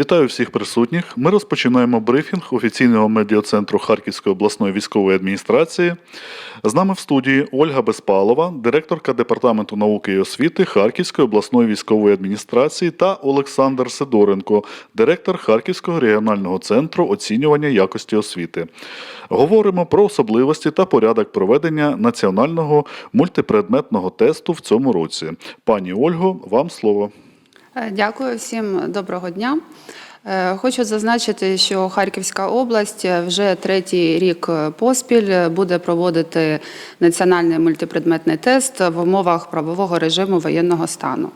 Вітаю всіх присутніх. Ми розпочинаємо брифінг офіційного медіацентру Харківської обласної військової адміністрації. З нами в студії Ольга Безпалова, директорка департаменту науки і освіти Харківської обласної військової адміністрації, та Олександр Сидоренко, директор Харківського регіонального центру оцінювання якості освіти. Говоримо про особливості та порядок проведення національного мультипредметного тесту в цьому році. Пані Ольго, вам слово. Е, Дякую всім доброго дня. Е, Хочу зазначити, що Харківська область вже третій рік поспіль буде проводити національний мультипредметний тест в умовах правового режиму воєнного стану.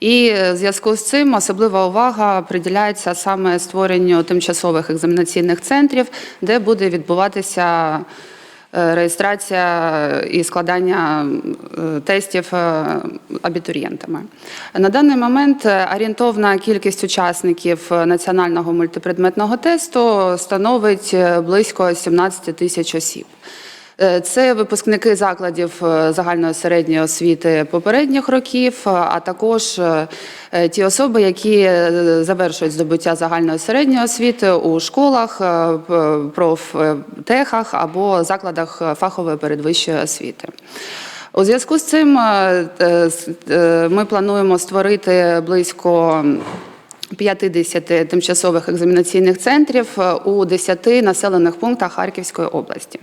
І в зв'язку з цим особлива увага приділяється саме створенню тимчасових екзаменаційних центрів, де буде відбуватися е, реєстрація і складання е, тестів е, абітурієнтами. На даний момент е, орієнтовна кількість учасників е, національного мультипредметного тесту становить е, близько 17 тисяч осіб. Е, Це випускники закладів е, загальної середньої освіти попередніх років, е, а також ті особи, які завершують здобуття загальної середньої освіти у школах, профтехах або закладах фахової передвищої освіти. У зв'язку з цим ми плануємо створити близько 50 тимчасових екзаменаційних центрів е, у 10 населених пунктах Харківської області.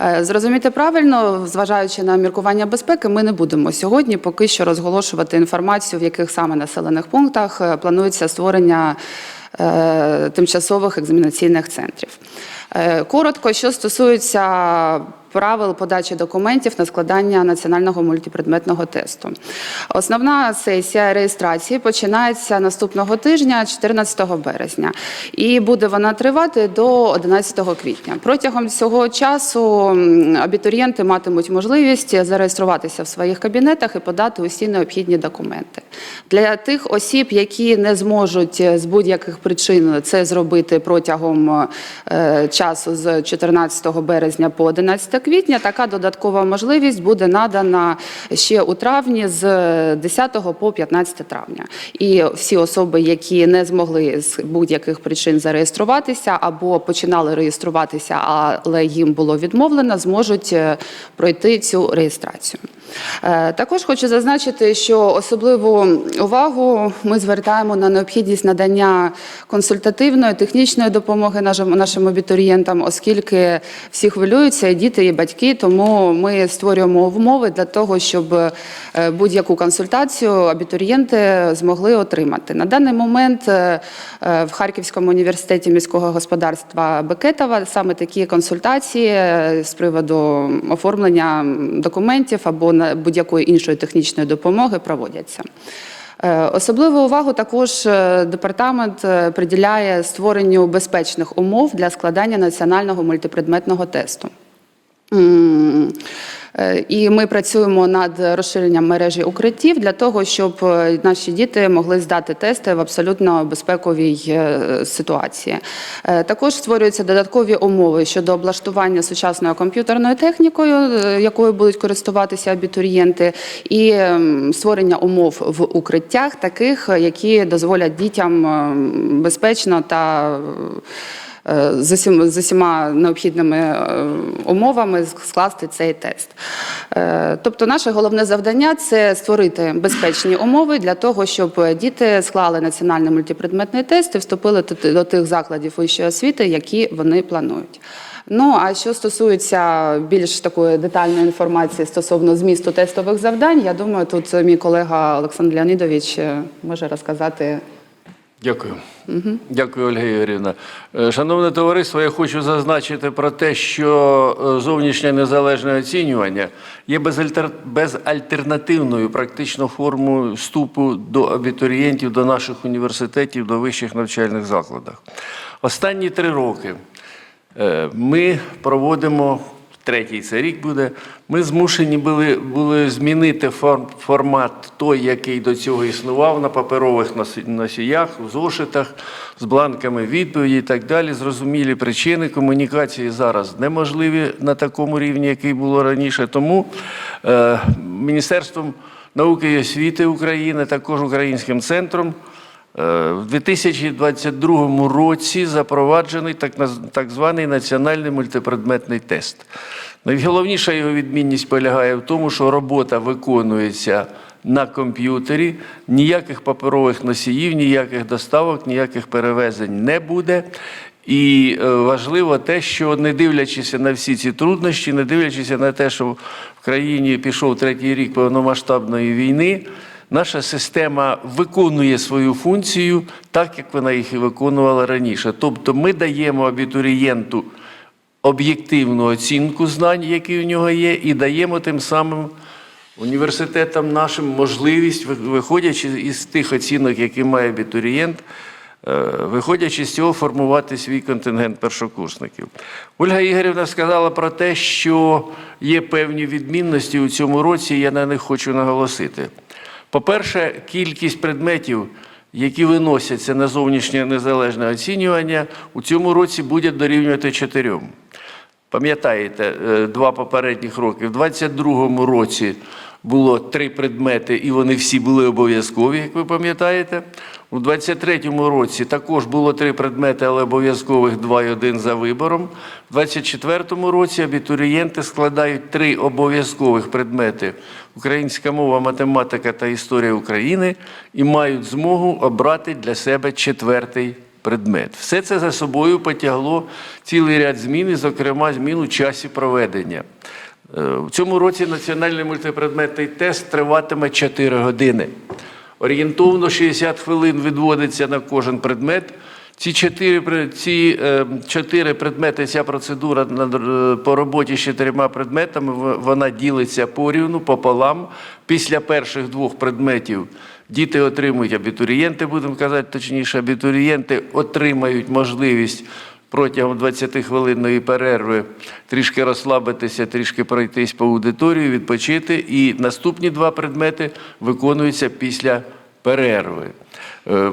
Е, Зрозуміти правильно, зважаючи на міркування безпеки, ми не будемо сьогодні поки що розголошувати інформацію, в яких саме населених пунктах е, планується створення е, тимчасових екзаменаційних центрів. Е, Коротко, що стосується правил подачі документів на складання національного мультипредметного тесту. Основна сесія реєстрації починається наступного тижня, 14 березня, і буде вона тривати до 11 квітня. Протягом цього часу абітурієнти матимуть можливість зареєструватися в своїх кабінетах і подати усі необхідні документи. Для тих осіб, які не зможуть е, з будь-яких причин це зробити протягом е, часу з 14 березня по 11 квітня, така додаткова можливість буде надана ще у травні з 10 по 15 травня. І всі особи, які не змогли з будь-яких причин зареєструватися або починали реєструватися, але їм було відмовлено, зможуть е, пройти цю реєстрацію. Е, Також хочу зазначити, що особливу увагу ми звертаємо на необхідність надання консультативної технічної допомоги нашим абітурієнтам, оскільки всі хвилюються, і діти, і батьки. Тому ми створюємо умови для того, щоб е, будь-яку консультацію абітурієнти змогли отримати. На даний момент е, в Харківському університеті міського господарства Бекетова саме такі консультації з приводу оформлення документів або на будь-якої іншої технічної допомоги проводяться. Е, Особливу увагу також е, департамент е, приділяє створенню безпечних умов для складання національного мультипредметного тесту. Е, І ми працюємо над розширенням мережі укриттів для того, щоб е, наші діти могли здати тести в абсолютно безпековій е, ситуації. Також створюються додаткові умови щодо облаштування сучасною комп'ютерною технікою, якою будуть користуватися абітурієнти, і ем, створення умов в укриттях, таких, які дозволять дітям ем, безпечно та з усім- з усіма необхідними е, умовами скласти цей тест. Е, Тобто, наше головне завдання це створити безпечні умови для того, щоб діти склали національний мультипредметний тест і вступили до тих закладів вищої освіти, які вони планують. Ну а що стосується більш такої детальної інформації стосовно змісту тестових завдань, я думаю, тут мій колега Олександр Леонідович е, може розказати Дякую. Дякую, Ольга Ігорівна. Е, Шановне товариство, я хочу зазначити про те, що е, зовнішнє незалежне оцінювання є безальтер... безальтернативною практично формою вступу до абітурієнтів до наших університетів, до вищих навчальних закладів. Останні три роки е, ми проводимо третій це рік буде. Ми змушені були, були змінити форм, формат той, який до цього існував на паперових носі- носіях, в зошитах, з бланками відповіді і так далі. Зрозумілі причини комунікації зараз неможливі на такому рівні, який було раніше. Тому е, Міністерством науки і освіти України, також Українським центром В 2022 році запроваджений так, званий національний мультипредметний тест. Найголовніша його відмінність полягає в тому, що робота виконується на комп'ютері, ніяких паперових носіїв, ніяких доставок, ніяких перевезень не буде. І е, важливо те, що не дивлячись на всі ці труднощі, не дивлячись на те, що в країні пішов третій рік повномасштабної війни, наша система виконує свою функцію так, як вона їх і виконувала раніше. Тобто ми даємо абітурієнту об'єктивну оцінку знань, які у нього є, і даємо тим самим університетам нашим можливість, виходячи із тих оцінок, які має абітурієнт, е, виходячи з цього, формувати свій контингент першокурсників. Ольга Ігорівна сказала про те, що є певні відмінності у цьому році, я на них хочу наголосити. По-перше, кількість предметів, які виносяться на зовнішнє незалежне оцінювання, у цьому році буде дорівнювати чотирьом. Пам'ятаєте, е, два попередніх роки. В 22-му році було три предмети, і вони всі були обов'язкові, як ви пам'ятаєте. У 23-му році також було три предмети, але обов'язкових два і один за вибором. У 24-му році абітурієнти складають три обов'язкових предмети: українська мова, математика та історія України, і мають змогу обрати для себе четвертий предмет. Все це за собою потягло цілий ряд змін, зокрема, змін у часі проведення. Е, В цьому році національний мультипредметний тест триватиме 4 години. Орієнтовно 60 хвилин відводиться на кожен предмет. Ці чотири, ці, е, чотири предмети, ця процедура е, по роботі з чотирма предметами, вона ділиться порівну, пополам. Після перших двох предметів діти отримують, абітурієнти, будемо казати точніше, абітурієнти отримають можливість протягом 20-хвилинної перерви трішки розслабитися, трішки пройтись по аудиторії, відпочити. І наступні два предмети виконуються після перерви. Е,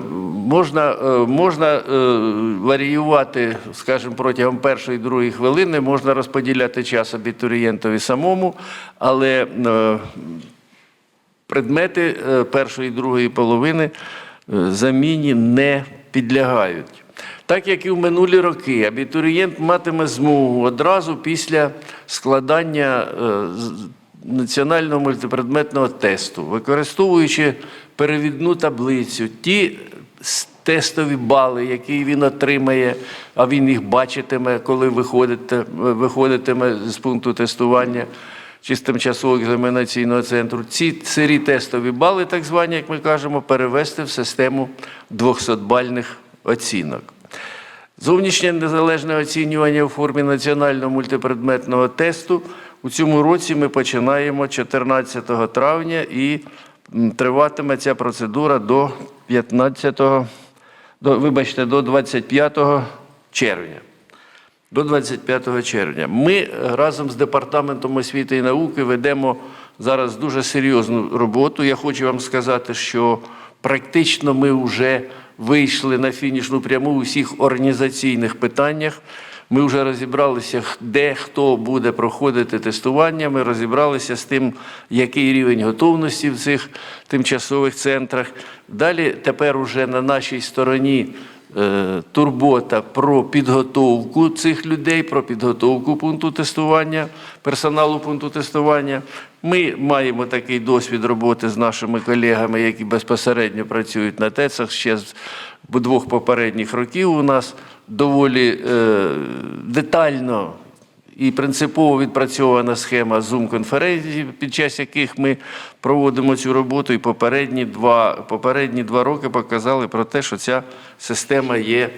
Можна, е, можна е, варіювати, скажімо, протягом першої другої хвилини, можна розподіляти час абітурієнтові самому, але предмети першої і другої половини заміні не підлягають. Так як і в минулі роки, абітурієнт матиме змогу одразу після складання е, національного мультипредметного тесту, використовуючи перевідну таблицю, ті тестові бали, які він отримає, а він їх бачитиме, коли виходите, виходитиме з пункту тестування чи з тимчасового екзаменаційного центру, ці сирі тестові бали, так звані, як ми кажемо, перевести в систему 200-бальних оцінок. Зовнішнє незалежне оцінювання у формі національного мультипредметного тесту у цьому році ми починаємо 14 травня і триватиме ця процедура до 15, до, вибачте, до 25 червня. До 25 червня. Ми е, разом з Департаментом освіти і науки ведемо зараз дуже серйозну роботу. Я хочу вам сказати, що практично ми вже вийшли на фінішну пряму у всіх організаційних питаннях. Ми вже розібралися, де хто буде проходити тестування. Ми розібралися з тим, який рівень готовності в цих тимчасових центрах. Далі тепер уже на нашій стороні е, турбота про підготовку цих людей, про підготовку пункту тестування, персоналу пункту тестування. Ми маємо такий досвід роботи з нашими колегами, які безпосередньо працюють на ТЕЦах ще з двох попередніх років. У нас доволі е, детально і принципово відпрацьована схема Zoom-конференцій, під час яких ми проводимо цю роботу. І попередні два, попередні два роки показали про те, що ця система є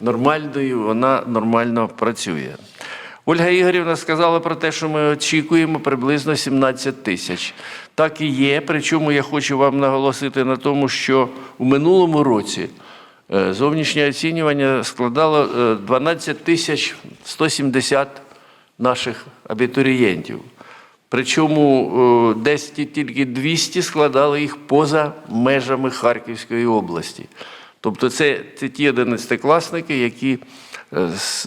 нормальною, вона нормально працює. Ольга Ігорівна сказала про те, що ми очікуємо приблизно 17 тисяч. Так і є. Причому я хочу вам наголосити на тому, що у минулому році е, зовнішнє оцінювання складало е, 12 тисяч 170 наших абітурієнтів. Причому е, десь тільки 200 складали їх поза межами Харківської області. Тобто це, це ті 11-класники, які, е,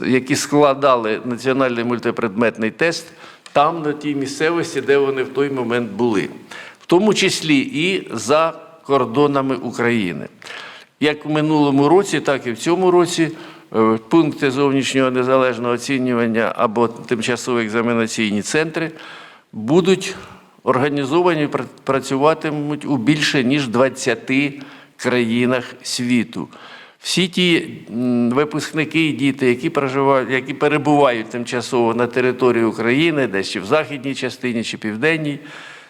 які складали національний мультипредметний тест там, на тій місцевості, де вони в той момент були, в тому числі і за кордонами України. як в минулому році, так і в цьому році е, пункти зовнішнього незалежного оцінювання або тимчасові екзаменаційні центри будуть організовані, працюватимуть у більше ніж 20 країнах світу. Всі ті випускники і діти, які проживають, які перебувають тимчасово на території України, десь чи в західній частині, чи південній,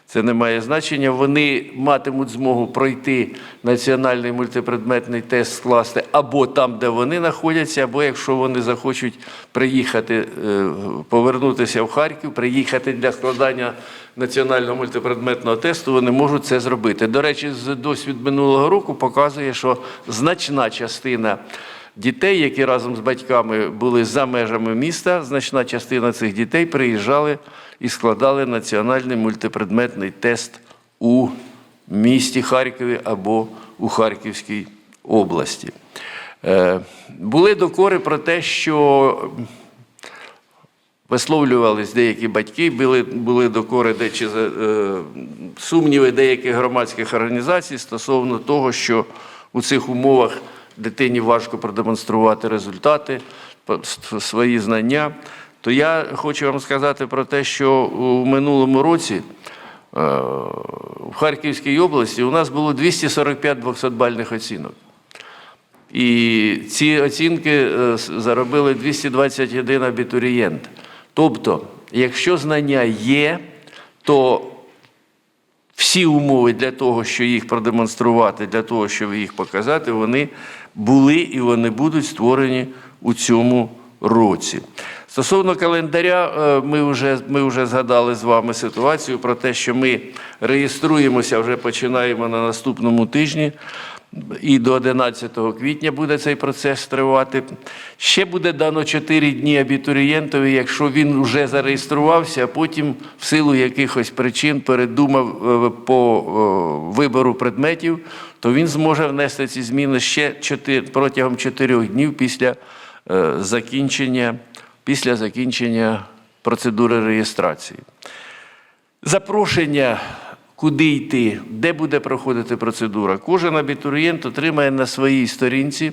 це не має значення. Вони матимуть змогу пройти національний мультипредметний тест скласти або там, де вони знаходяться, або якщо вони захочуть приїхати, е, повернутися в Харків, приїхати для складання національного мультипредметного тесту, вони можуть це зробити. До речі, з досвід минулого року показує, що значна частина. Дітей, які разом з батьками були за межами міста, значна частина цих дітей приїжджали і складали національний мультипредметний тест у місті Харкові або у Харківській області. Е, Були докори про те, що висловлювались деякі батьки, були, були докори де, чи, е, сумніви деяких громадських організацій стосовно того, що у цих умовах дитині важко продемонструвати результати, свої знання. То я хочу вам сказати про те, що у минулому році е, в Харківській області у нас було 245 200-бальних оцінок. І ці оцінки е, заробили 221 абітурієнт. Тобто, якщо знання є, то всі умови для того, щоб їх продемонструвати, для того, щоб їх показати, вони були і вони будуть створені у цьому році. Стосовно календаря, е, ми вже, ми вже згадали з вами ситуацію про те, що ми реєструємося, вже починаємо на наступному тижні. І до 11 квітня буде цей процес тривати. Ще буде дано 4 дні абітурієнтові, якщо він вже зареєструвався, а потім в силу якихось причин передумав е, по е, вибору предметів, то він зможе внести ці зміни ще 4, протягом 4 днів після е, закінчення, після закінчення процедури реєстрації. Запрошення, куди йти, де буде проходити процедура. Кожен абітурієнт отримає на своїй сторінці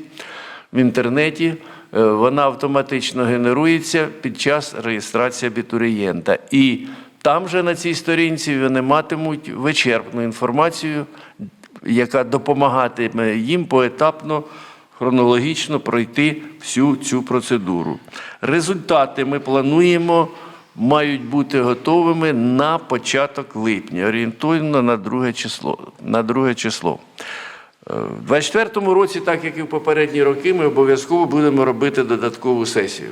в інтернеті. Е, Вона автоматично генерується під час реєстрації абітурієнта. І там же на цій сторінці вони матимуть вичерпну інформацію, яка допомагатиме їм поетапно, хронологічно пройти всю цю процедуру. Результати ми плануємо мають бути готовими на початок липня, орієнтовно на друге число. На друге число. Е, В 2024 році, так як і в попередні роки, ми обов'язково будемо робити додаткову сесію.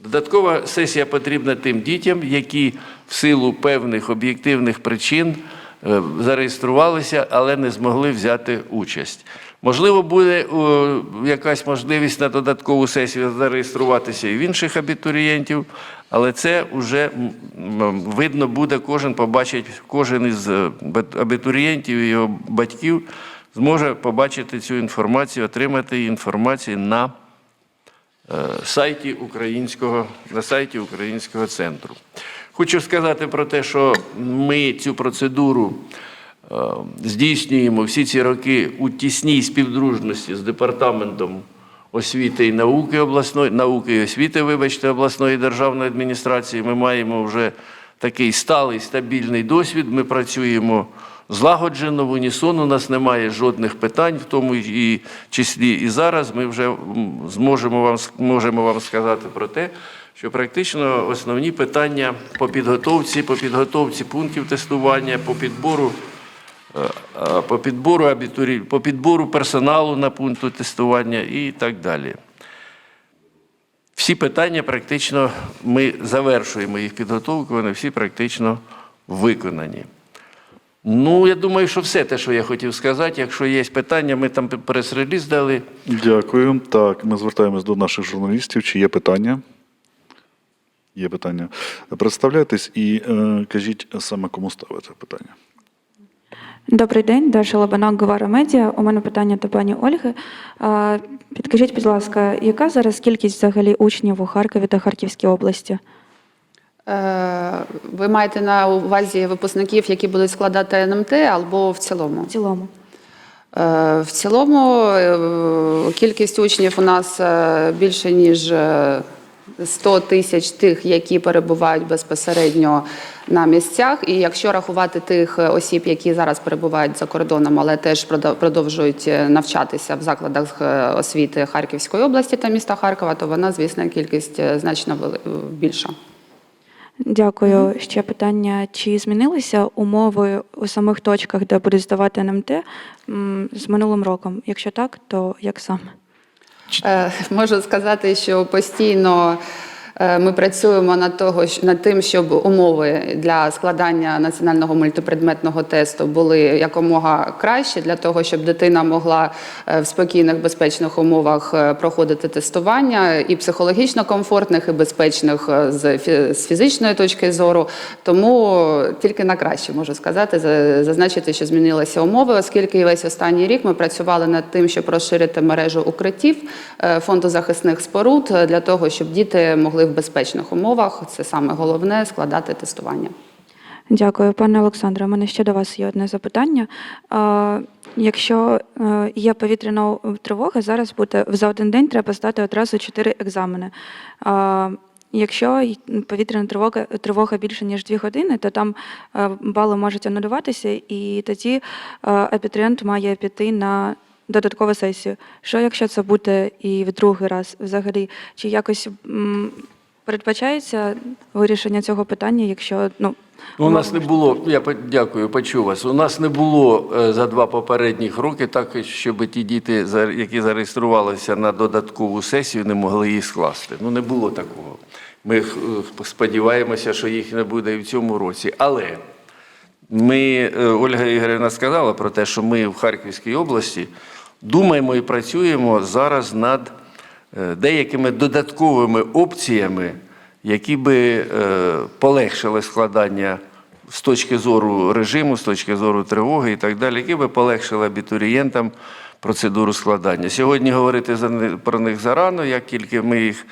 Додаткова сесія потрібна тим дітям, які в силу певних об'єктивних причин е, зареєструвалися, але не змогли взяти участь. Можливо, буде е, якась можливість на додаткову сесію зареєструватися і в інших абітурієнтів, але це вже видно буде, кожен побачить, кожен із е, абітурієнтів і його батьків зможе побачити цю інформацію, отримати інформацію на е, сайті українського, на сайті Українського центру. Хочу сказати про те, що ми цю процедуру здійснюємо всі ці роки у тісній співдружності з департаментом освіти і науки обласної науки і освіти, вибачте, обласної державної адміністрації. Ми маємо вже такий сталий стабільний досвід. Ми працюємо злагоджено в унісон. У нас немає жодних питань, в тому і числі і зараз. Ми вже зможемо вам можемо вам сказати про те, що практично основні питання по підготовці, по підготовці пунктів тестування, по підбору. Е, По підбору абітурі... по підбору персоналу на пункту тестування і так далі. Всі питання практично ми завершуємо їх підготовку, вони всі практично виконані. Ну, я думаю, що все те, що я хотів сказати. Якщо є питання, ми там прес-реліз дали. Дякую. Так, ми звертаємось до наших журналістів. Чи є питання? Є питання. Представляйтесь і е, кажіть саме кому ставите питання. Добрий день, Даша Лабанок, Гвара Медіа. У мене питання до пані Ольги. Підкажіть, будь ласка, яка зараз кількість взагалі учнів у Харкові та Харківській області? Е, Ви маєте на увазі випускників, які будуть складати НМТ, або в цілому? В цілому. Е, В цілому е, кількість учнів у нас більше ніж 100 тисяч тих, які перебувають безпосередньо на місцях. І якщо рахувати тих е, осіб, які зараз перебувають за кордоном, але теж продовжують е, навчатися в закладах е, освіти Харківської області та міста Харкова, то вона, звісно, кількість значно більша. Дякую. Ще питання: чи змінилися умови у самих точках, де будуть здавати НМТ з минулим роком? Якщо так, то як саме? Е, Можу сказати, що постійно ми працюємо над, того, над тим, щоб умови для складання національного мультипредметного тесту були якомога кращі, для того, щоб дитина могла е, в спокійних, безпечних умовах е, проходити тестування і психологічно комфортних, і безпечних е, з фі- фізичної точки зору. Тому тільки на краще можу сказати, зазначити, що змінилися умови, оскільки весь останній рік ми працювали над тим, щоб розширити мережу укриттів е, фонду захисних споруд е, для того, щоб діти могли в безпечних умовах, це саме головне, складати тестування. Дякую, пане Олександре. У мене ще до вас є одне запитання. Якщо е, є повітряна тривога, зараз буде за один день треба здати одразу чотири екзамени. Якщо повітряна тривога, тривога більше ніж дві години, то там е, бали можуть анулюватися, і тоді е, абітурієнт має піти на додаткову сесію. Що якщо це буде і в другий раз взагалі? Чи якось передбачається вирішення цього питання, якщо ну У нас не було, я дякую, почув вас. У нас не було е, за два попередніх роки так, щоб ті діти, які зареєструвалися на додаткову сесію, не могли її скласти. Ну не було такого. Ми е, сподіваємося, що їх не буде і в цьому році. Але ми, е, Ольга Ігорівна сказала про те, що ми в Харківській області думаємо і працюємо зараз над деякими додатковими опціями, які би е, полегшили складання з точки зору режиму, з точки зору тривоги і так далі, які би полегшили абітурієнтам процедуру складання. Сьогодні говорити про них зарано, як тільки ми їх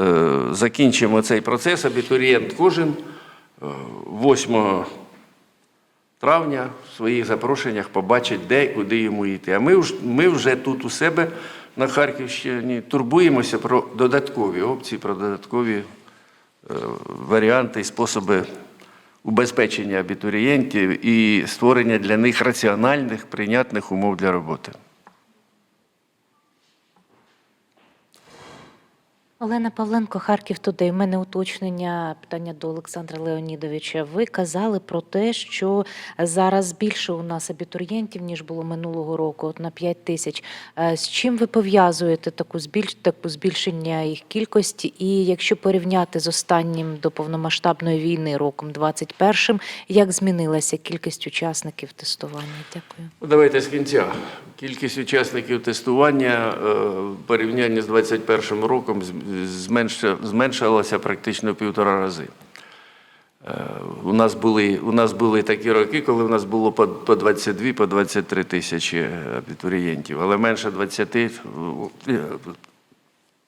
е, закінчимо цей процес, абітурієнт кожен е, 8 травня в своїх запрошеннях побачить, де і куди йому йти. А ми, ми вже тут у себе на Харківщині турбуємося про додаткові опції, про додаткові е, варіанти і способи убезпечення абітурієнтів і створення для них раціональних, прийнятних умов для роботи. Олена Павленко, Харків Тудей. У мене уточнення питання до Олександра Леонідовича. Ви казали про те, що зараз більше у нас абітурієнтів, ніж було минулого року, от на 5 тисяч. Е, З чим ви пов'язуєте таку збільш таку збільшення їх кількості? І якщо порівняти з останнім до повномасштабної війни роком 21, як змінилася кількість учасників тестування? Дякую. Ну, Давайте з кінця. Кількість учасників тестування е, в порівнянні з 2021 роком зменшилася практично півтора рази. Е, У нас були, у нас були такі роки, коли у нас було по, по 22, по 23 тисячі абітурієнтів, але менше 20. е,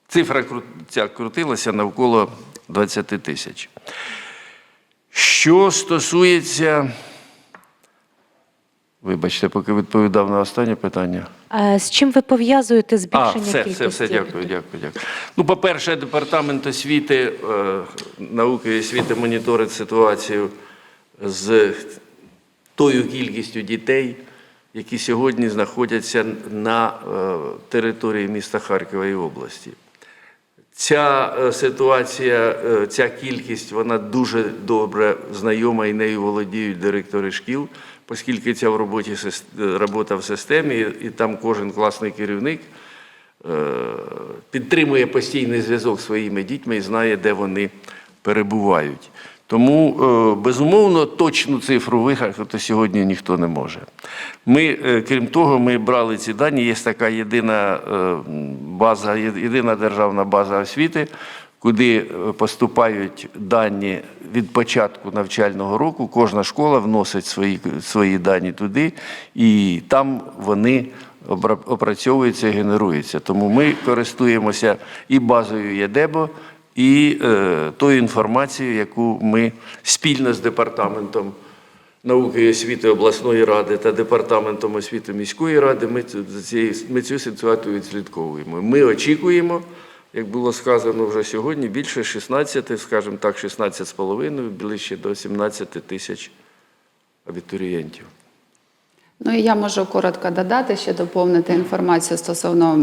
Цифра ця крутилася навколо 20 тисяч. Що стосується Вибачте, поки відповідав на останнє питання. А з чим ви пов'язуєте А, збільшення все, кількості? все, все, дякую, дякую, дякую. Ну, по-перше, департамент освіти, е, науки і освіти моніторить ситуацію з тою кількістю дітей, які сьогодні знаходяться на е, території міста Харкова і області. Ця е, ситуація, ця кількість, вона дуже добре знайома і нею володіють директори шкіл, оскільки ця в роботі е, робота в системі, і там кожен класний керівник е, підтримує постійний зв'язок зі своїми дітьми і знає, де вони перебувають. Тому, е, безумовно, точну цифру вигадати сьогодні ніхто не може. Ми, крім того, ми брали ці дані. Є така єдина база, єдина державна база освіти, куди е, поступають дані від початку навчального року. Кожна школа вносить свої, свої дані туди, і там вони опрацьовуються і генеруються. Тому ми користуємося і базою ЄДЕБО, і е, тою інформацією, яку ми спільно з департаментом науки і освіти обласної ради та департаментом освіти міської ради. Ми цю, ми цю ситуацію відслідковуємо. Ми очікуємо, як було сказано вже сьогодні, більше 16, скажімо так, 16,5, ближче до 17 тисяч абітурієнтів. Ну і я можу коротко додати, ще доповнити інформацію стосовно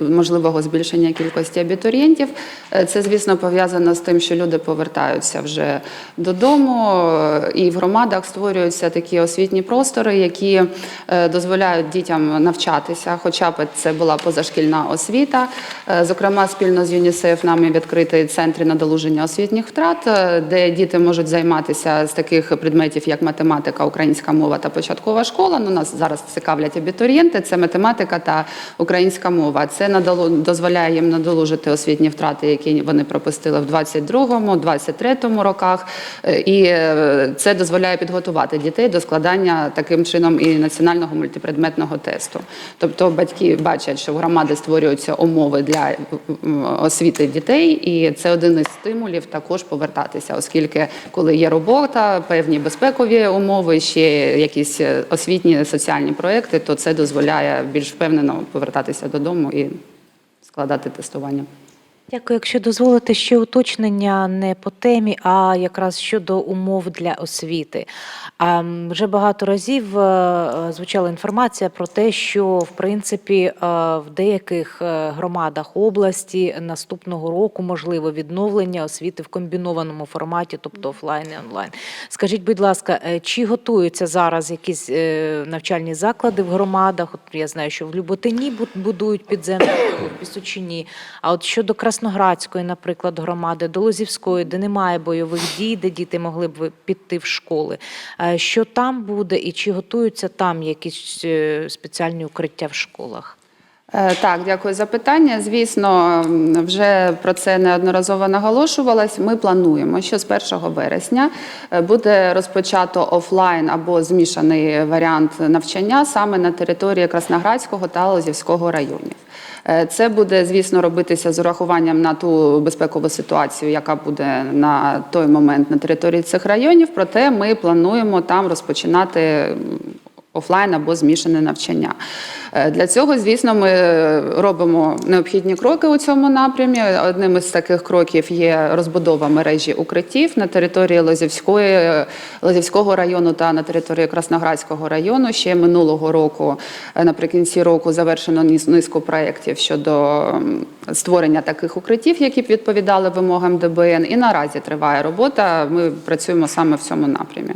можливого збільшення кількості абітурієнтів. Е, Це, звісно, пов'язано з тим, що люди повертаються вже додому, е, і в громадах створюються такі освітні простори, які е, дозволяють дітям навчатися, хоча б це була позашкільна освіта. Зокрема, спільно з ЮНІСЕФ нами відкритий центр надолуження освітніх втрат, де діти можуть займатися з таких предметів, як математика, українська мова та початкова школа. Ну, нас зараз цікавлять абітурієнти. Це математика та українська мова. Це надало дозволяє їм надолужити освітні втрати, які вони пропустили в 22-му, 23-му роках. Е, І е, це дозволяє підготувати дітей до складання таким чином і національного мультипредметного тесту. Тобто батьки бачать, що в громади створюються умови для освіти дітей, і це один із стимулів також повертатися, оскільки коли є робота, певні безпекові умови, ще якісь е, освітні соціальні проекти, то це дозволяє більш впевнено повертатися додому і складати тестування. Дякую. Якщо дозволите ще уточнення не по темі, а якраз щодо умов для освіти. Вже багато разів е, звучала інформація про те, що в принципі е, в деяких е, громадах області наступного року можливо відновлення освіти в комбінованому форматі, тобто офлайн і онлайн. Скажіть, будь ласка, чи готуються зараз якісь навчальні заклади в громадах? От я знаю, що в Люботині будують підземну школу, в Пісочині. А от щодо Красноградської, наприклад, громади, до Лозівської, де немає бойових дій, де діти могли б піти в школи, е, що там буде і чи готуються там якісь е, спеціальні укриття в школах? Е, Так, дякую за питання. Звісно, вже про це неодноразово наголошувалось. Ми плануємо, що з 1 вересня буде розпочато офлайн або змішаний варіант навчання саме на території Красноградського та Лозівського районів. Е, Це буде, звісно, робитися з урахуванням на ту безпекову ситуацію, яка буде на той момент на території цих районів. Проте ми плануємо там розпочинати офлайн або змішане навчання. Е, Для цього, звісно, ми робимо необхідні кроки у цьому напрямі. Одним із таких кроків є розбудова мережі укриттів на території Лозівської, Лозівського району та на території Красноградського району. Ще минулого року, е, наприкінці року, завершено низку проєктів щодо створення таких укриттів, які б відповідали вимогам ДБН. І наразі триває робота. Ми працюємо саме в цьому напрямі.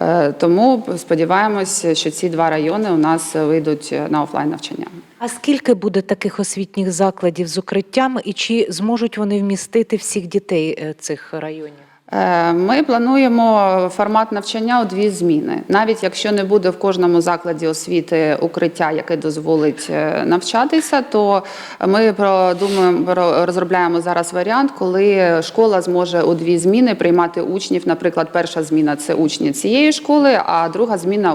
Е, Тому сподіваємось, що ці два райони у нас вийдуть на офлайн навчання. А скільки буде таких освітніх закладів з укриттями, і чи зможуть вони вмістити всіх дітей е, цих районів? Е, Ми плануємо формат навчання у дві зміни. Навіть якщо не буде в кожному закладі освіти укриття, яке дозволить е, навчатися, то ми продумуємо, про- розробляємо зараз варіант, коли школа зможе у дві зміни приймати учнів. Наприклад, перша зміна це учні цієї школи, а друга зміна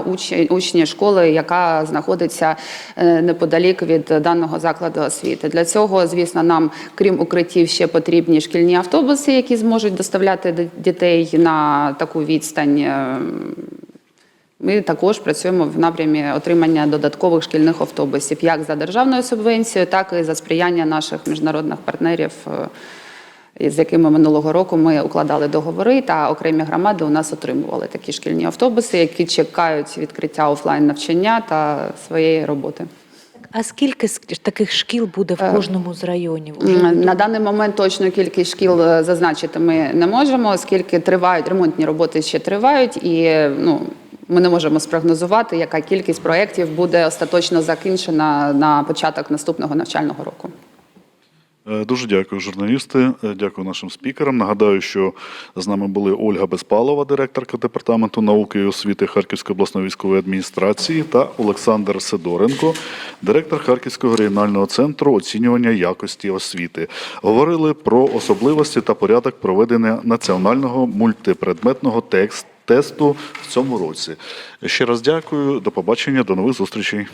учні, школи, яка знаходиться е, неподалік від даного закладу освіти. Для цього, звісно, нам, крім укриттів, ще потрібні шкільні автобуси, які зможуть доставляти дітей на таку відстань. Е, Ми також працюємо в напрямі отримання додаткових шкільних автобусів, як за державною субвенцією, так і за сприяння наших міжнародних партнерів, е, з якими минулого року ми укладали договори, та окремі громади у нас отримували такі шкільні автобуси, які чекають відкриття офлайн навчання та своєї роботи. А скільки ск- таких шкіл буде в кожному з районів? На даний момент точно кількість шкіл е, зазначити ми не можемо, оскільки тривають ремонтні роботи ще тривають, і е, ну. Ми не можемо спрогнозувати, яка кількість проєктів буде остаточно закінчена на початок наступного навчального року. Е, Дуже дякую, журналісти. Е, Дякую нашим спікерам. Нагадаю, що з нами були Ольга Безпалова, директорка департаменту науки і освіти Харківської обласної військової адміністрації, та Олександр Сидоренко, директор Харківського регіонального центру оцінювання якості освіти. Говорили про особливості та порядок проведення національного мультипредметного текст. Тесту в цьому році. Ще раз дякую. До побачення, до нових зустрічей.